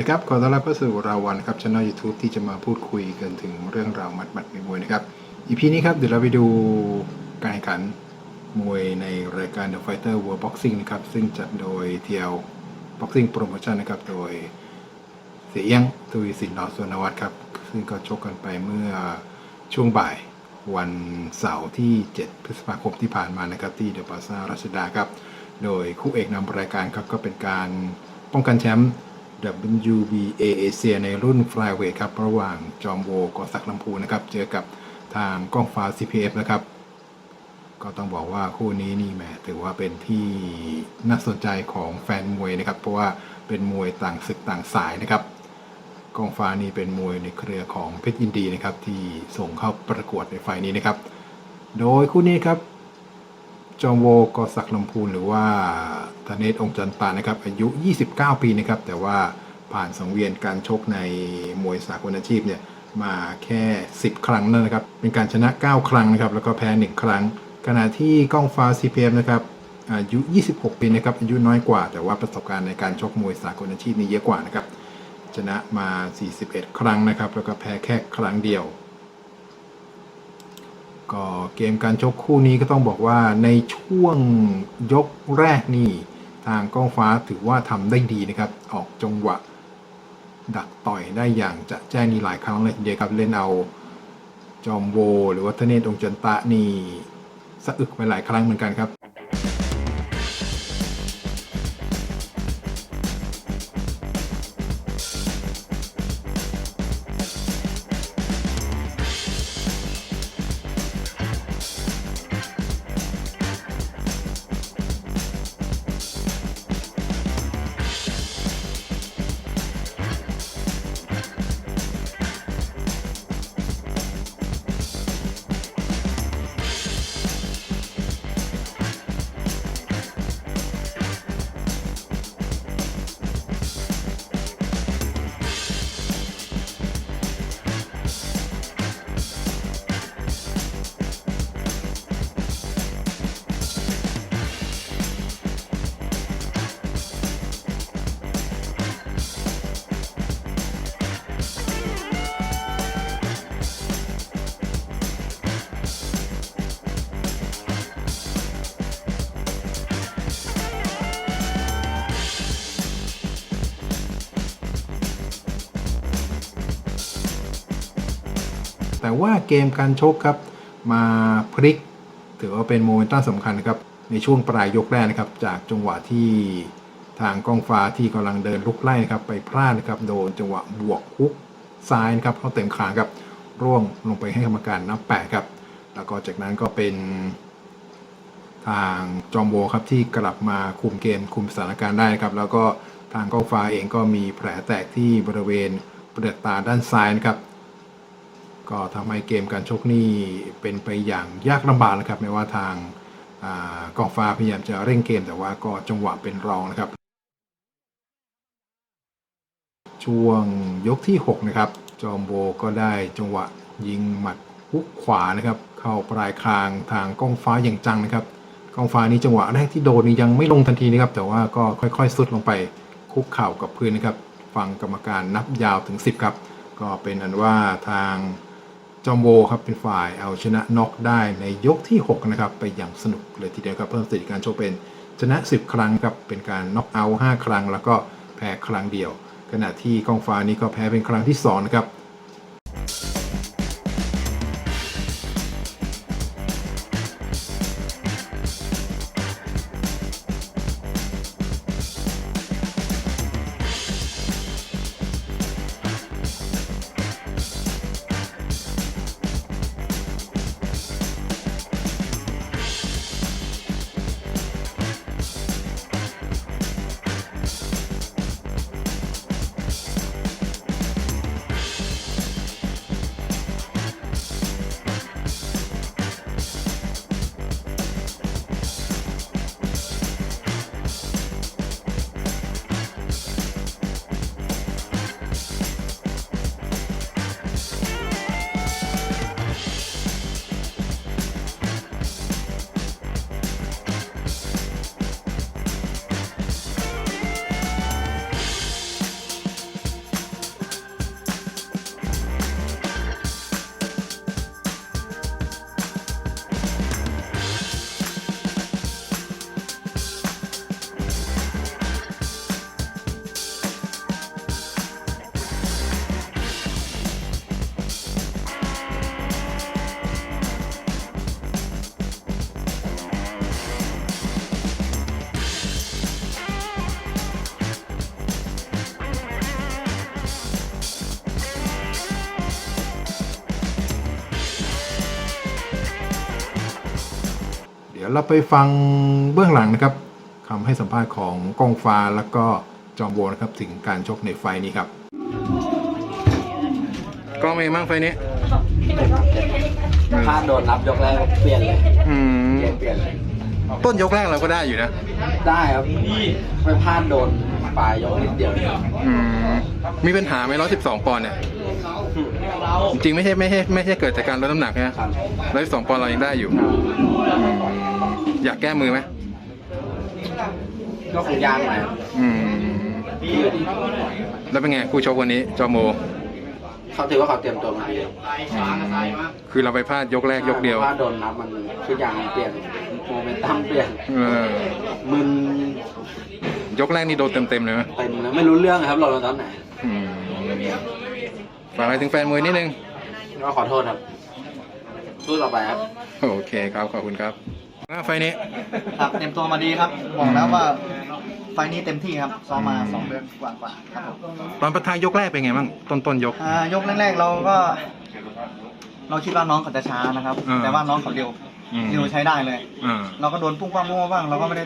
ดีครับ ขอต้อนรับเข้าสู่ราวันครับช่องยูทูบที่จะมาพูดคุยกันถึงเรื่องราวมัดมัดมวยนะครับ อีพีนี้ครับ เดี๋ยวเราไปดูการแข่งขันมวยในรายการ The Fighter World Boxing นะครับ ซึ่งจัดโดย TL Boxing Promotion นะครับ โดยเสียเอี้ยงทวีสินนอสวนวัฒน์ครับ ซึ่งก็ชกกันไปเมื่อช่วงบ่ายวันเสาร์ที่ 7 พฤษภาคมที่ผ่านมานะครับที่เดอะปาซ่ารัชดาครับ โดยคู่เอกนำรายการครับก็เป็นการป้องกันแชมป์ WBA เอเชียในรุ่น Flyweight ครับ ระหว่างจอมโวกอศักลำพูนะครับ เจอกับทางกล้องฟ้า CPF นะครับ ก็ต้องบอกว่าคู่นี้นี่แหมถือว่าเป็นที่น่าสนใจของแฟนมวยนะครับ เพราะว่าเป็นมวยต่างศึกต่างสายนะครับกองฟ้านี่เป็นมวยในเครือของเพชรยินดีนะครับที่ส่งเข้าประกวดในไฟล์นี้นะครับ โดยคู่นี้ครับ จอมโวกอศักลำพูนหรือว่าธเนศองค์จันตานะครับ อายุ 29 ปีนะครับ แต่ว่าผ่านสังเวียนการชกในมวยสากลอาชีพเนี่ยมาแค่ 10 ครั้งนั่นนะครับ เป็นการชนะ 9 ครั้งนะครับ แล้วก็แพ้ 1 ครั้ง ขณะที่ก้องฟ้า CPM นะครับอายุ 26 ปีนะครับ อายุน้อยกว่า แต่ว่าประสบการณ์ในการชกมวยสากลอาชีพนี่เยอะกว่านะครับ ชนะมา 41 ครั้งนะครับ แล้วก็แพ้แค่ครั้งเดียว ก็เกมการชกคู่นี้ก็ต้องบอกว่าในช่วงยกแรกนี่ทางก้องฟ้าถือว่าทำได้ดีนะครับ ออกจังหวะ ดักต่อยได้อย่างจะแจ้งนี่หลายครั้งเลยทีเดียวครับเล่นเอาจอมโว หรือว่าทเนศองจันตะนี่สะอึกไปหลายครั้งเหมือนกันครับ แต่ว่าเกมการชกครับ มาพลิก ถือว่าเป็นโมเมนตัมสำคัญนะครับ ในช่วงปลายยกแรกนะครับ จากจังหวะที่ทางกองฟ้าที่กำลังเดินลุกไล่นะครับ ไปพลาดนะครับ โดนจังหวะบวกคุกซ้ายนะครับเข้าเต็มคางครับร่วงลงไปให้กรรมการนับแปดครับ แล้วก็จากนั้นก็เป็นทางจอมโบครับที่กลับมาคุมเกมคุมสถานการณ์ได้ครับ แล้วก็ทางกองฟ้าเองก็มีแผลแตกที่บริเวณเปลือกตาด้านซ้ายนะครับ ก็ทำให้เกมการชกนี่เป็นไปอย่างยากลำบากนะครับไม่ว่าทางอกองฟ้าพยายามจะเร่งเกมแต่ว่าก็จังหวะเป็นรองนะครับ ช่วงยกที่ 6 นะครับ จอมโบก็ได้จังหวะยิงหมัดฮุกขวานะครับ เข้าปลายคางทางกองฟ้าอย่างจังนะครับกองฟ้านี้จังหวะแรกที่โดนนี่ยังไม่ลงทันทีนะครับ แต่ว่าก็ค่อยๆซุดลงไปคุกเข่ากับพื้นนะครับ ฟังกรรมการนับยาวถึง 10 ครับ ก็เป็นอันว่าทาง จอมโวครับเป็นฝ่ายเอาชนะน็อกได้ในยกที่ 6 นะครับ ไปอย่างสนุกเลยทีเดียวครับ เพิ่มสถิติการโชว์เป็นชนะ 10 ครั้งครับ เป็นการน็อกเอาท์5ครั้ง แล้วก็แพ้ครั้งเดียว ขณะที่กองฟ้านี้ก็แพ้เป็นครั้งที่2นะครับ เราไปฟังเบื้องหลังนะครับคำให้สัมภาษณ์ของกองฟ้าแล้วก็จอมโบนะครับถึงการชกในไฟล์นี้ครับกองเองมั่งไฟล์นี้พลาดโดนรับยกแรกเปลี่ยนเลยอืมเปลี่ยนเปลี่ยนเลยต้นยกแรกเราก็ได้อยู่นะ ได้ครับไปพลาดโดนปลายยกนิดเดียวอืมมีปัญหาไหมร้อยสิบสองปอนด์เนี่ยจริงๆไม่ใช่ไม่ใช่ไม่ใช่เกิดจากการลดน้ำหนักนะครับร้อยสิบสองปอนด์เรายังได้อยู่ อืมอยากแก้มือไหมก็คงยากหน่อยครับอืมยืดแล้วเป็นไงคู่ชกวันนี้จอโมเขาถือว่าเขาเตรียมตัวมาดีอืมคือเราไปพลาดยกแรกยกเดียวพลาดโดนรับมันทุกอย่างมันเปลี่ยนโมเมนตัมเปลี่ยนเออ มึนยกแรกนี่โดนเต็มๆเลยไหมเต็มเลยไม่รู้เรื่องครับเราโดนตอนไหนอืมฝากอะไรถึงแฟนมวยนิดนึง ก็ขอโทษครับสู้ต่อไปครับ โอเคครับ ขอบคุณครับ อะไฟล์นี้ครับเต็มตัวมาดีครับบอกแล้วว่าไฟล์นี้เต็มที่ครับซ้อมมาสองเดือนกว่าๆครับผมตอนประทายยกแรกเป็นไงบ้างต้นต้นยก อ่ายกแรกๆเราก็ เราคิดว่าน้องเขาจะช้านะครับ อ่าแต่ว่าน้องเขาเร็วอืม เร็วใช้ได้เลย อ่า เราก็โดนปุ้งป้างมั่วบ้างเราก็ไม่ได้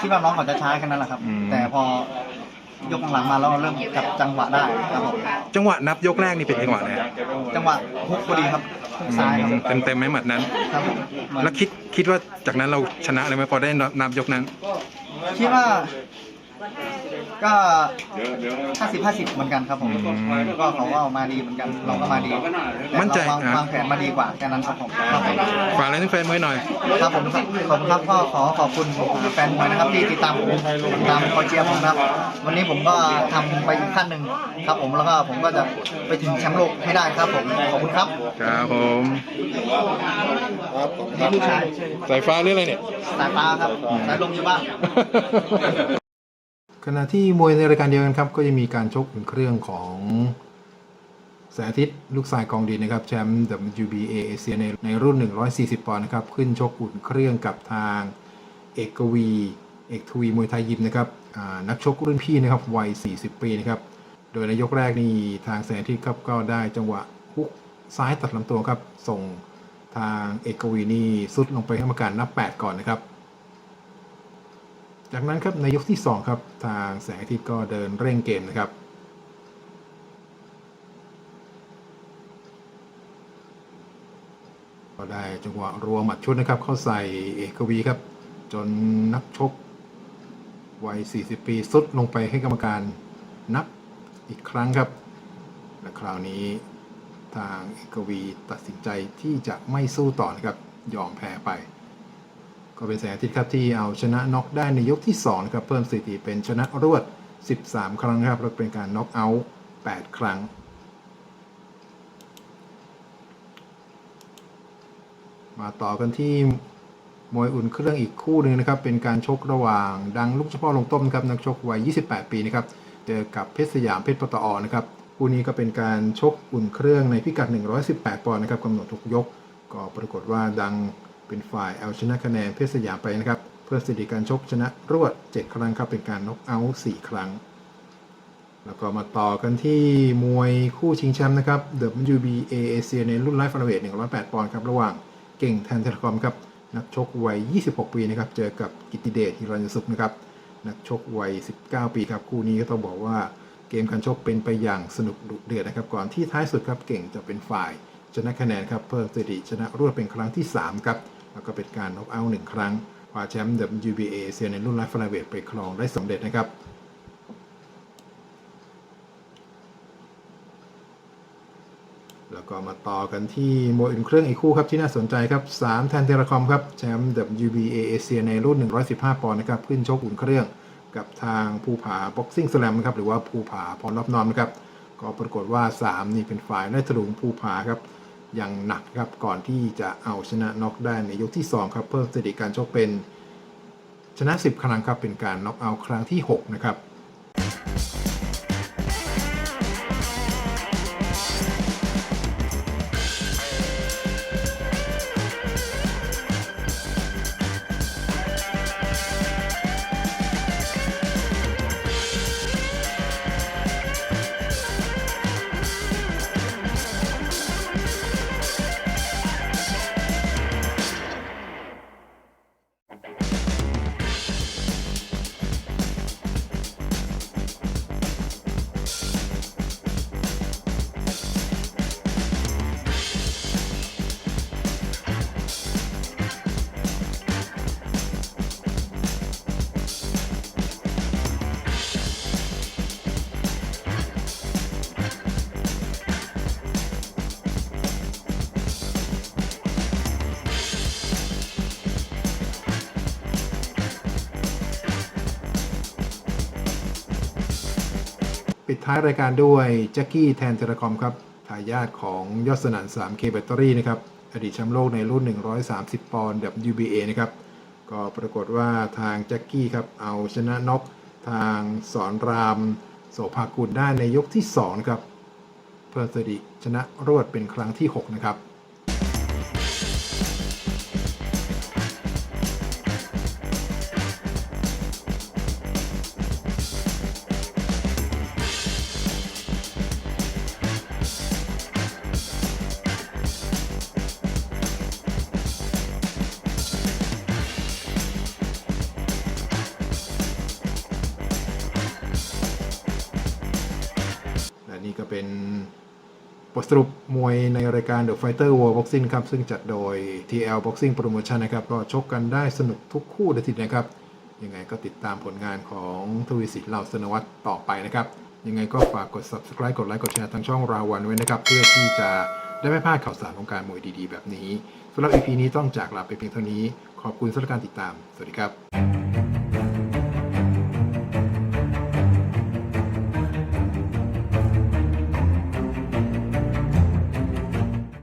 คิดว่าน้องเขาจะช้าแค่นั้นแหละครับ อืม แต่พอ ยกหลังๆมาเราเริ่มจับจังหวะได้ครับผมจังหวะนับยกแรกนี่เป็นจังหวะไหนจังหวะฮุกพอดีครับฮุกซ้ายครับเต็มเต็มๆไหมหมัดนั้น ครับผมเหมือนแล้วคิดคิดว่าจากนั้นเราชนะเลยไหมพอได้นับยกนั้น คิดว่า ก็ห้าสิบห้าสิบเหมือนกันครับผมอืมก็เขาก็มาดีเหมือนกัน เราก็มาดีแต่มั่นใจเราวางอะ วางแผนมาดีกว่าแค่นั้นครับผมครับผมฝากอะไรถึงแฟนมวยหน่อย ครับผมครับขอบคุณครับก็ขอขอบคุณแฟนมวยนะครับที่ติดตามผมติดตามคอยเชียร์ผมนะครับ วันนี้ผมก็ทำไปอีกขั้นหนึ่งครับผมแล้วก็ผมก็จะไปถึงแชมป์โลกให้ได้ครับผมขอบคุณครับ ครับผมนี่ลูกชาย สายฟ้าหรืออะไรเนี่ย สายฟ้าครับสายลมอยู่บ้าน ขณะที่มวยในรายการเดียวกันครับ ก็จะมีการชกอุ่นเครื่องของแสงอาทิตย์ลูกสายกองดีนะครับแชมป์ WBA เอเชียในในรุ่น 140 ปอนด์นะครับ ขึ้นชกอุ่นเครื่องกับทางเอกวี เอกทวีมวยไทยยิมนะครับนักชกรุ่นพี่นะครับวัย 40 ปีนะครับ โดยในยกแรกนี่ทางแสงอาทิตย์ครับก็ได้จังหวะฮุกซ้ายตัดลำตัวครับ ส่งทางเอกกวีนี่สุดลงไปให้กรรมการนับ 8 ก่อนนะครับ จากนั้นครับในยกที่ 2 ครับ ทางแสงอาทิตย์ก็เดินเร่งเกมนะครับ ก็ได้จังหวะรัวหมัดชุดนะครับ เข้าใส่เอกวีครับ จนนักชกวัย 40 ปีสุดลงไปให้กรรมการนับอีกครั้งครับ และคราวนี้ทางเอกวีตัดสินใจที่จะไม่สู้ต่อนะครับ ยอมแพ้ไป ก็เป็นแสงอาทิตย์ครับที่เอาชนะน็อกได้ในยกที่2นะครับเพิ่มสถิติเป็นชนะรวด 13 ครั้งครับและเป็นการน็อกเอาท์8ครั้งมาต่อกันที่มวยอุ่นเครื่องอีกคู่หนึ่งนะครับ เป็นการชกระหว่างดังลูกเฉพาะลงต้มนะครับนักชกวัย 28 ปีนะครับเจอกับเพชรสยามเพชรปตอนะครับคู่นี้ก็เป็นการชกอุ่นเครื่องในพิกัด 118 ปอนด์นะครับกำหนดทุกยก ก็ปรากฏว่าดัง เป็นฝ่ายเอาชนะคะแนนเพชรสยามไปนะครับ เพื่อสถิติการชกชนะรวด 7 ครั้งครับ เป็นการน็อกเอาท์4ครั้ง แล้วก็มาต่อกันที่มวยคู่ชิงแชมป์นะครับ WBA เอเชียในรุ่นไลฟ์ฟลเวท108 ปอนด์ครับ ระหว่างเก่งแทนเทเลคอมครับ นักชกวัย 26 ปีนะครับ เจอกับกิตติเดชฮิรัญสุขนะครับ นักชกวัย 19 ปีครับ คู่นี้ก็ต้องบอกว่าเกมการชกเป็นไปอย่างสนุกดุเดือดนะครับ ก่อนที่ท้ายสุดครับเก่งจะเป็นฝ่ายชนะคะแนนครับ เพิ่มสถิติชนะรวดเป็นครั้งที่ 3 ครับ แล้วก็เป็นการน็อกเอาท์หนึ่งครั้งคว้าแชมป์ WBA เอเชียในรุ่นไลฟ์ฟลเวทไปครองได้สำเร็จนะครับแล้วก็มาต่อกันที่มวยอุ่นเครื่องอีกคู่ครับที่น่าสนใจครับ3แทนเทเลคอมครับแชมป์ WBA เอเชียในรุ่น 115 ปอนด์นะครับขึ้นชกอุ่นเครื่องกับทางภูผาบ็อกซิ่งสแลมนะครับหรือว่าภูผาพรรอบนอมนะครับก็ปรากฏว่า 3 นี่เป็นฝ่ายได้ถลุงภูผาครับ อย่างหนักครับก่อนที่จะเอาชนะน็อกได้ในยกที่ 2 ครับ เพิ่มสถิติการชกเป็นชนะ 10 ครั้งครับเป็นการน็อกเอาท์ครั้งที่ 6 นะครับ ท้ายรายการด้วยแจ็คกี้แทนเทเลคอมครับทายาทของยอดสนั่น 3K แบตเตอรี่นะครับ อดีตแชมป์โลกในรุ่น 130 ปอนด์ WBA นะครับ ก็ปรากฏว่าทางแจ็คกี้ครับ เอาชนะน็อกทางสอนรามโสภากุลได้ในยกที่ 2 นะครับ เพื่อสถิติชนะรวดเป็นครั้งที่ 6 นะครับ ทสรุปมวยในรายการ The Fighter World Boxing ครับ ซึ่งจัดโดย TL Boxing Promotion นะครับ ก็ชกกันได้สนุกทุกคู่เลยทีเดียวนะครับ ยังไงก็ติดตามผลงานของทวีสิทธิ์เหล่าสนวัตต่อไปนะครับ ยังไงก็ฝากกด subscribe กดไลค์กดแชร์ทางช่องราวันไว้นะครับ เพื่อที่จะได้ไม่พลาดข่าวสารของการมวยดีๆ แบบนี้สำหรับ EP นี้ต้องจากลาไปเพียงเท่านี้ ขอบคุณสำหรับการติดตาม สวัสดีครับ